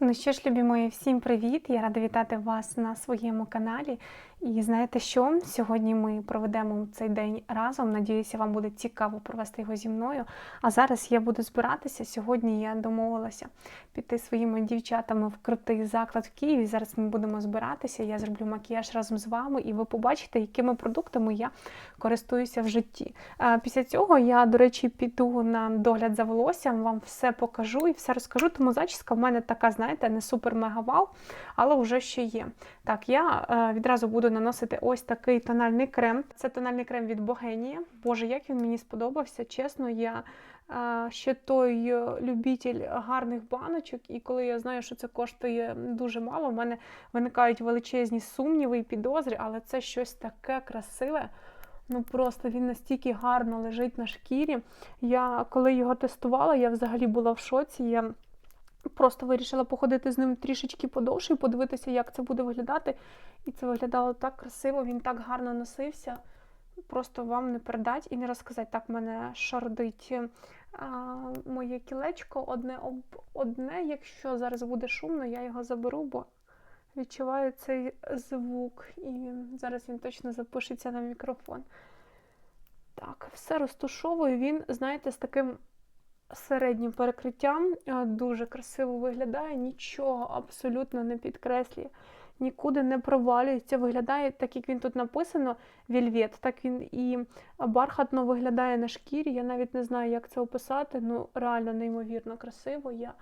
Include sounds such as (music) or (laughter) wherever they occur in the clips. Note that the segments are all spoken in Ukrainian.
Ну що ж, любі мої, всім привіт! Я рада вітати вас на своєму каналі. І знаєте що? Сьогодні ми проведемо цей день разом. Надіюся, вам буде цікаво провести його зі мною. А зараз я буду збиратися. Сьогодні я домовилася піти своїми дівчатами в крутий заклад в Києві. Зараз ми будемо збиратися. Я зроблю макіяж разом з вами, і ви побачите, якими продуктами я користуюся в житті. Після цього я, до речі, піду на догляд за волоссям, вам все покажу і все розкажу. Тому зачіска в мене така, знаєте, не супер мега вау, але вже ще є. Так, я е, відразу буду наносити ось такий тональний крем. Це тональний крем від Богенія. Боже, як він мені сподобався. Чесно, я ще той е, любитель гарних баночок, і коли я знаю, що це коштує дуже мало, в мене виникають величезні сумніви і підозри, але це щось таке красиве. Ну просто він настільки гарно лежить на шкірі. Я коли його тестувала, я взагалі була в шоці. Я Просто вирішила походити з ним трішечки подовше і подивитися, як це буде виглядати. І це виглядало так красиво, він так гарно носився. Просто вам не передать і не розказати. Так, мене шардить а, моє кілечко одне об одне. Якщо зараз буде шумно, я його заберу, бо відчуваю цей звук. І зараз він точно запишеться на мікрофон. Так, все розтушовую. Він, знаєте, з таким середнім перекриттям е, дуже красиво виглядає, нічого абсолютно не підкреслює, нікуди не провалюється. Виглядає, так як він тут написано, вільвет, так він і бархатно виглядає на шкірі. Я навіть не знаю, як це описати. Ну, реально неймовірно красиво. Я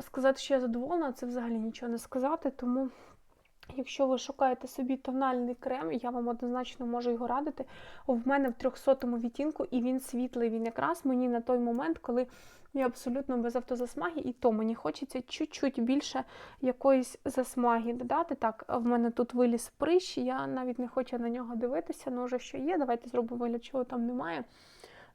сказати, що я задоволена, це взагалі нічого не сказати, тому. Якщо ви шукаєте собі тональний крем, я вам однозначно можу його радити. В мене в 300-му відтінку, і він світлий. Він якраз мені на той момент, коли я абсолютно без автозасмаги, і то мені хочеться чуть-чуть більше якоїсь засмаги додати. Так, в мене тут виліз прищ, я навіть не хочу на нього дивитися, ну вже що є. Давайте зробимо вигляд, чого там немає.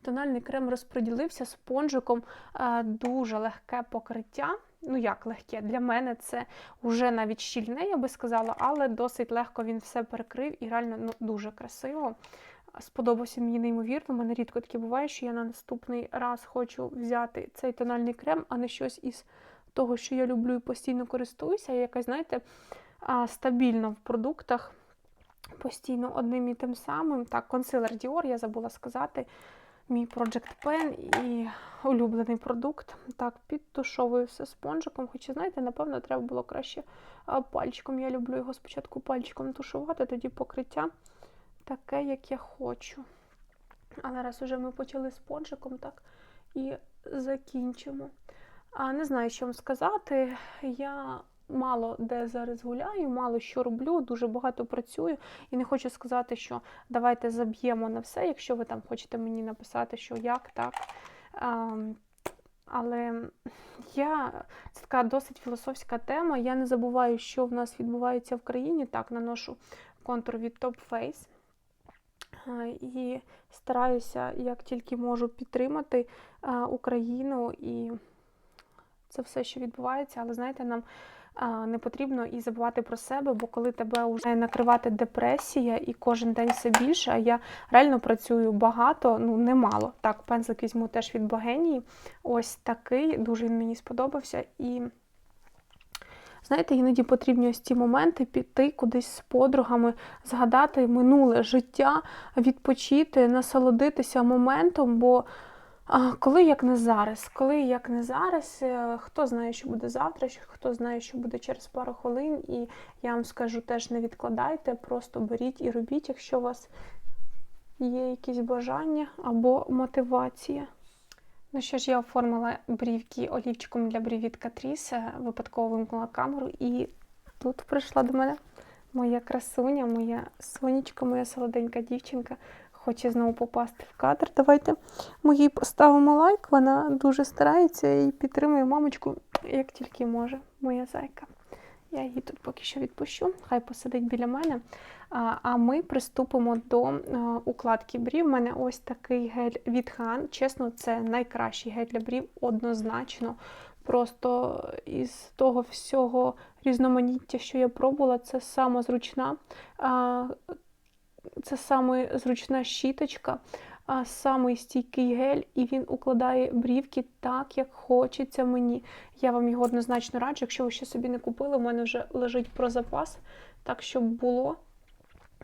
Тональний крем розподілився спонжиком, е, дуже легке покриття ну як легке, для мене це вже навіть щільне, я би сказала, але досить легко він все перекрив і реально ну, дуже красиво. Сподобався мені неймовірно. У мене рідко таке буває, що я на наступний раз хочу взяти цей тональний крем, а не щось із того, що я люблю і постійно користуюся. Я якась, знаєте, стабільна в продуктах. Постійно одним і тим самим. Так, консилер Dior, я забула сказати мій Project Pen і улюблений продукт. Так, все спонжиком. Хоча, знаєте, напевно, треба було краще пальчиком. Я люблю його спочатку пальчиком тушувати, тоді покриття таке, як я хочу. Але раз уже ми почали спонжиком, так, і закінчимо. А не знаю, що вам сказати. Я мало де зараз гуляю, мало що роблю, дуже багато працюю. І не хочу сказати, що давайте заб'ємо на все, якщо ви там хочете мені написати, що як так. А, але я це така досить філософська тема. Я не забуваю, що в нас відбувається в країні. Так, наношу контур від Top Face. І стараюся, як тільки можу, підтримати Україну і це все, що відбувається. Але знаєте, нам не потрібно і забувати про себе, бо коли тебе вже накривати депресія і кожен день все більше, а я реально працюю багато, ну немало. Так, пензлик візьму теж від Богенії. Ось такий, дуже він мені сподобався. І знаєте, іноді потрібні ось ці моменти піти кудись з подругами, згадати минуле життя, відпочити, насолодитися моментом. бо коли як не зараз, коли як не зараз, е, хто знає, що буде завтра, хто знає, що буде через пару хвилин, і я вам скажу, теж не відкладайте, просто беріть і робіть, якщо у вас є якісь бажання або мотивація. Ну що ж, я оформила брівки олівчиком для брів від Катріс, випадково вимкнула камеру, і тут прийшла до мене моя красуня, моя сонечка, моя солоденька дівчинка хоче знову попасти в кадр. Давайте ми їй поставимо лайк. Вона дуже старається і підтримує мамочку, як тільки може, моя зайка. Я її тут поки що відпущу, хай посидить біля мене. А ми приступимо до укладки брів. У мене ось такий гель від Хан. Чесно, це найкращий гель для брів, однозначно. Просто із того всього різноманіття, що я пробувала, це сама зручна це саме зручна щіточка. самий стійкий гель, і він укладає брівки так, як хочеться мені. Я вам його однозначно раджу. Якщо ви ще собі не купили, у мене вже лежить про запас, так щоб було.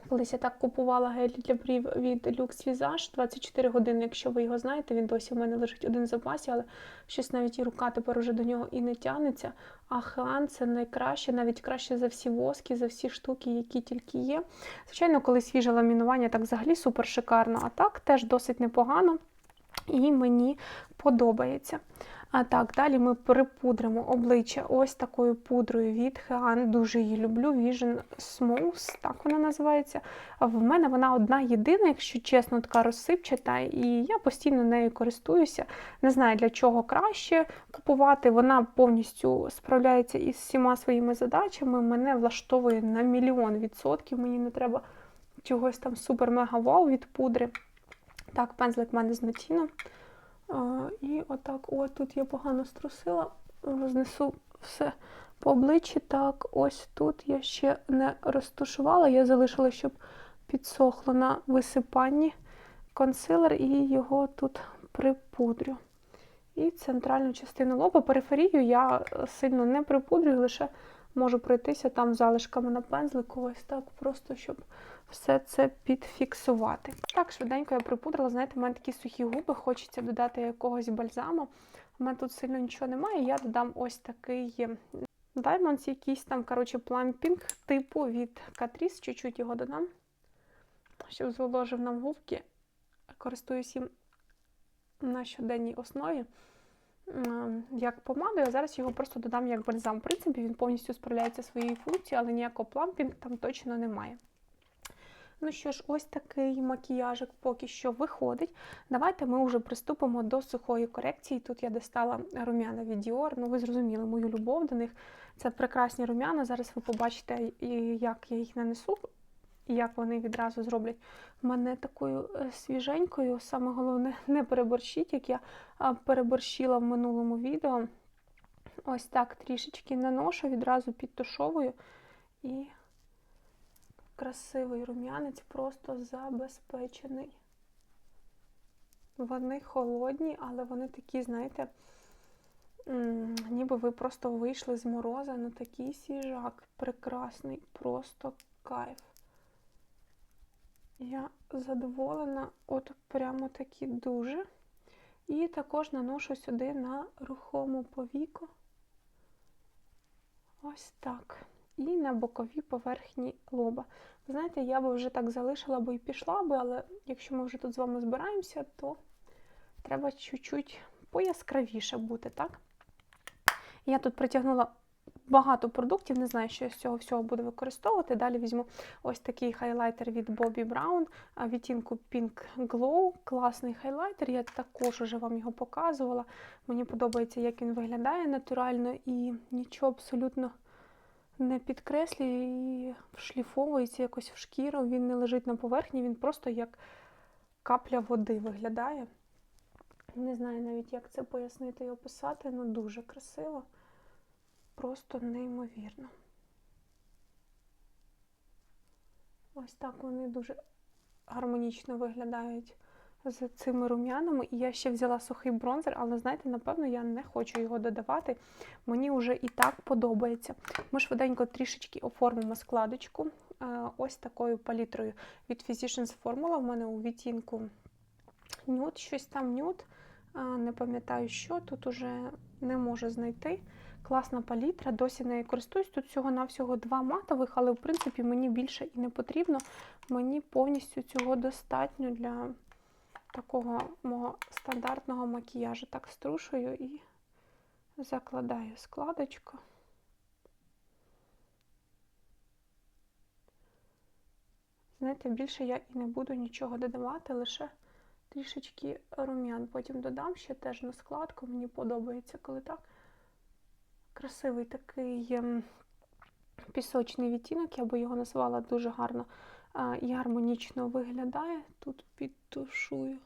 Колись я так купувала гель для брів від Lux Visage 24 години. Якщо ви його знаєте, він досі у мене лежить один в запасі, але щось навіть і рука тепер уже до нього і не тягнеться. А Хан це найкраще, навіть краще за всі воски, за всі штуки, які тільки є. Звичайно, коли свіже ламінування, так взагалі супер шикарно, а так теж досить непогано і мені подобається. А так, далі ми припудримо обличчя ось такою пудрою від Hean. Дуже її люблю. Vision Smooth, так вона називається. В мене вона одна єдина, якщо чесно, така розсипчата, і я постійно нею користуюся. Не знаю, для чого краще купувати. Вона повністю справляється із всіма своїми задачами. Мене влаштовує на мільйон відсотків. Мені не треба чогось там супер-мега-вау від пудри. Так, пензлик в мене з Натіно. І отак, о, тут я погано струсила, рознесу все по обличчі. Так, ось тут я ще не розтушувала, я залишила, щоб підсохло на висипанні консилер і його тут припудрю. І центральну частину лоба, периферію я сильно не припудрюю, лише можу пройтися там залишками на пензлику, ось так, просто щоб все це підфіксувати. Так, швиденько я припудрила, знаєте, в мене такі сухі губи, хочеться додати якогось бальзаму. У мене тут сильно нічого немає. Я додам ось такий Diamonds, якийсь там, коротше, плампінг типу від Catrice, чуть-чуть його додам, щоб зволожив нам губки. Користуюсь їм на щоденній основі. Як помадою, а зараз його просто додам як бальзам. В принципі, він повністю справляється своєю функцією, але ніякого плампінг там точно немає. Ну що ж, ось такий макіяжик поки що виходить. Давайте ми вже приступимо до сухої корекції. Тут я достала рум'яна від Dior. Ну, ви зрозуміли мою любов до них. Це прекрасні рум'яна. Зараз ви побачите, як я їх нанесу, і як вони відразу зроблять мене такою свіженькою. Саме головне, (laughs) не переборщіть, як я переборщила в минулому відео. Ось так трішечки наношу, відразу підтушовую і красивий рум'янець, просто забезпечений. Вони холодні, але вони такі, знаєте, ніби ви просто вийшли з мороза, ну такий свіжак, прекрасний, просто кайф. Я задоволена, от прямо такі дуже. І також наношу сюди на рухому повіку. Ось так і на бокові поверхні лоба. Ви знаєте, я би вже так залишила би і пішла би, але якщо ми вже тут з вами збираємося, то треба чуть-чуть пояскравіше бути, так? Я тут притягнула багато продуктів, не знаю, що я з цього всього буду використовувати. Далі візьму ось такий хайлайтер від Bobbi Brown, відтінку Pink Glow. Класний хайлайтер, я також вже вам його показувала. Мені подобається, як він виглядає натурально і нічого абсолютно не підкреслює і шліфовується якось в шкіру, він не лежить на поверхні, він просто як капля води виглядає. Не знаю навіть, як це пояснити і описати, але ну, дуже красиво, просто неймовірно. Ось так вони дуже гармонічно виглядають з цими рум'янами. І я ще взяла сухий бронзер, але, знаєте, напевно, я не хочу його додавати. Мені вже і так подобається. Ми швиденько трішечки оформимо складочку е, ось такою палітрою від Physicians Formula. У мене у відтінку нюд, щось там нюд. Не пам'ятаю, що тут уже не можу знайти. Класна палітра, досі нею користуюсь. Тут всього-навсього два матових, але в принципі мені більше і не потрібно. Мені повністю цього достатньо для такого мого стандартного макіяжу. Так струшую і закладаю складочку. Знаєте, більше я і не буду нічого додавати, лише трішечки рум'ян. Потім додам ще теж на складку. Мені подобається, коли так. Красивий такий ем, пісочний відтінок, я би його назвала дуже гарно і гармонічно виглядає. Тут підтушую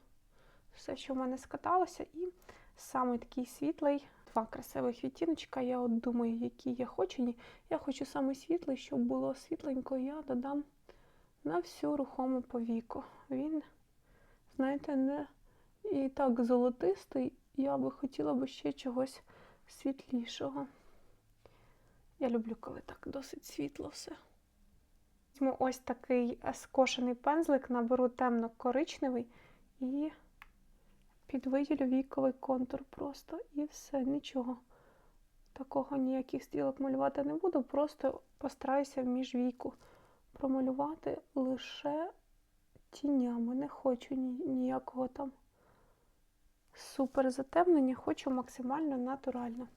все, що в мене скаталося, і саме такий світлий, два красивих відтіночка. Я от думаю, які я хочу. Ні, Я хочу саме світлий, щоб було світленько, я додам на всю рухому повіку. Він знаєте, не і так золотистий. Я би хотіла би ще чогось світлішого. Я люблю, коли так досить світло все. Візьму ось такий скошений пензлик, наберу темно-коричневий і підвиділю віковий контур просто і все, нічого. Такого ніяких стрілок малювати не буду, просто постараюся в міжвійку промалювати лише тінями. Не хочу ні, ніякого там супер затемнення, хочу максимально натурально.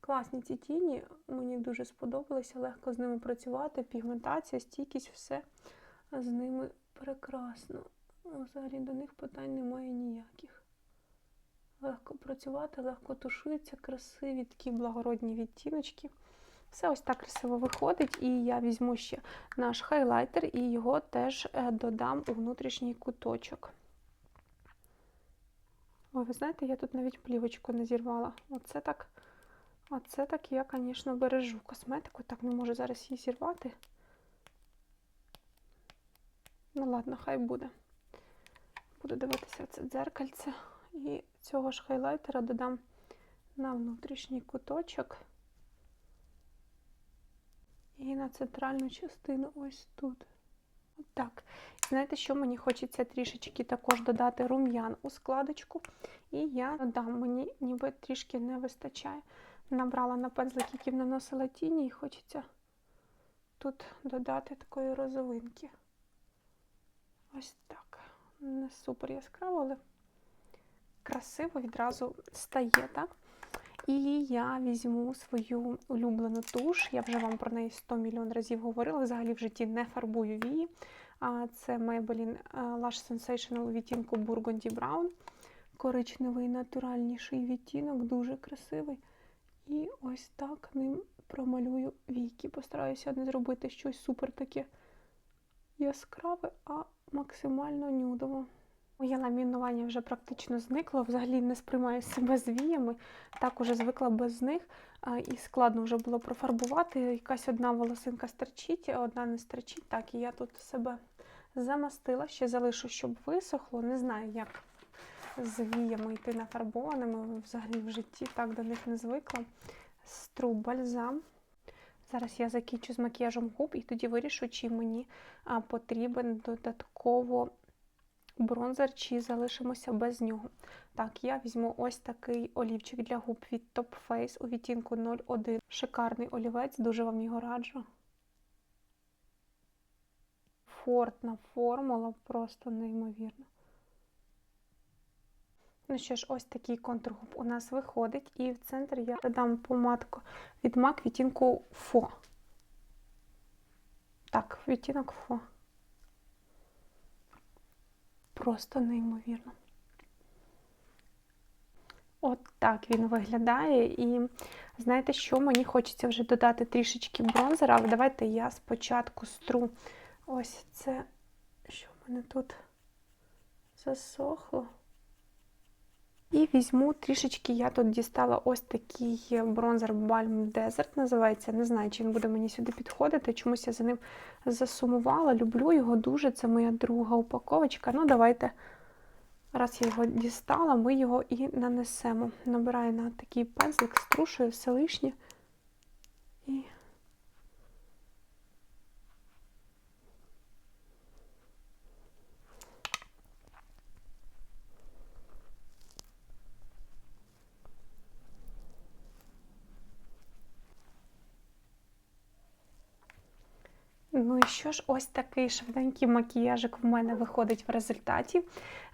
Класні ці тіні, мені дуже сподобалося, легко з ними працювати, пігментація, стійкість, все з ними прекрасно. Взагалі до них питань немає ніяких. Легко працювати, легко тушуються, красиві такі благородні відтіночки. Все ось так красиво виходить. І я візьму ще наш хайлайтер і його теж е, додам у внутрішній куточок. Ой, ви знаєте, я тут навіть плівочку не зірвала. Оце так, оце так я, звісно, бережу косметику. Так не можу зараз її зірвати. Ну ладно, хай буде. Буду дивитися це дзеркальце. І цього ж хайлайтера додам на внутрішній куточок. І на центральну частину ось тут. Так. Знаєте, що мені хочеться трішечки також додати рум'ян у складочку. І я додам, мені ніби трішки не вистачає. Набрала на пензлик, який наносила тіні, і хочеться тут додати такої розовинки. Ось так. Не супер яскраво, але красиво відразу стає, так? І я візьму свою улюблену туш. Я вже вам про неї 100 мільйон разів говорила. Взагалі в житті не фарбую вії. Це Maybelline Lash Sensational у відтінку Burgundy Brown. Коричневий натуральніший відтінок, дуже красивий. І ось так ним промалюю війки. Постараюся не зробити щось супер таке яскраве, а максимально нюдово. Моє ламінування вже практично зникло, взагалі не сприймаю себе з віями, так уже звикла без них, і складно вже було профарбувати. Якась одна волосинка стерчить, одна не стерчить. Так, і я тут себе замастила, ще залишу, щоб висохло. Не знаю, як з віями йти нафарбованими. Взагалі в житті так до них не звикла. Стру бальзам. Зараз я закінчу з макіяжем губ і тоді вирішу, чи мені потрібен додатково бронзер, чи залишимося без нього. Так, я візьму ось такий олівчик для губ від Top Face у відтінку 01. Шикарний олівець, дуже вам його раджу. Фортна формула, просто неймовірно. Ну що ж, ось такий контур губ у нас виходить. І в центр я додам помадку від MAC відтінку Фо. Так, відтінок Фо. Просто неймовірно. От так він виглядає. І знаєте, що мені хочеться вже додати трішечки бронзера, але давайте я спочатку стру ось це, що в мене тут засохло. І візьму трішечки, я тут дістала ось такий бронзер Balm Desert, називається. Не знаю, чи він буде мені сюди підходити. Чомусь я за ним засумувала. Люблю його дуже. Це моя друга упаковочка. Ну, давайте, раз я його дістала, ми його і нанесемо. Набираю на такий пензлик, струшую все лишнє. І Ну і що ж, ось такий швиденький макіяжик в мене виходить в результаті.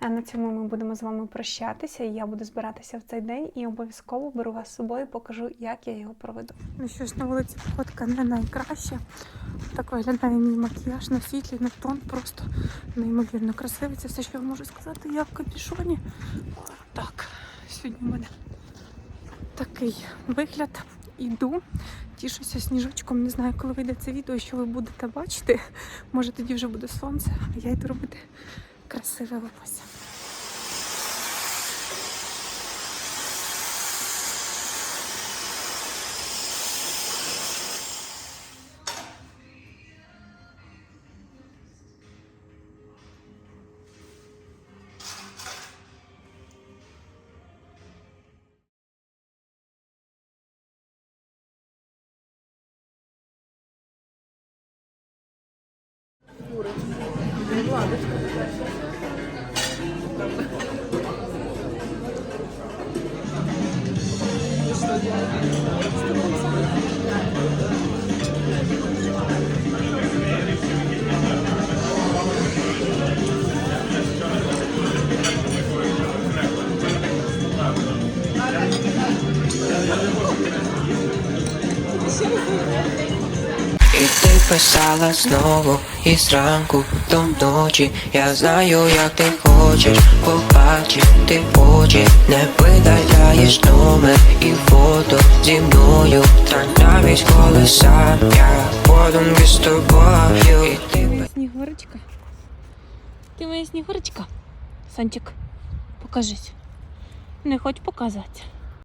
Е, на цьому ми будемо з вами прощатися. Я буду збиратися в цей день і обов'язково беру вас з собою, покажу, як я його проведу. Ну що ж, на вулиці походка не найкраща. Так виглядає мій макіяж на світлі, на тон, просто неймовірно красивий. Це все, що я можу сказати, я в капюшоні. Так, сьогодні у мене такий вигляд. Іду, тішуся сніжочком. Не знаю, коли вийде це відео, що ви будете бачити. Може тоді вже буде сонце, а я йду робити красиве волосся. І писала знову і зранку до ночі Я знаю, як ти хочеш побачити очі Не видаляєш номер і фото зі мною Та сам я подумки з тобою І ти Снігурочка. Ти моя снігурочка. Санчик, покажись. Не хоч показати.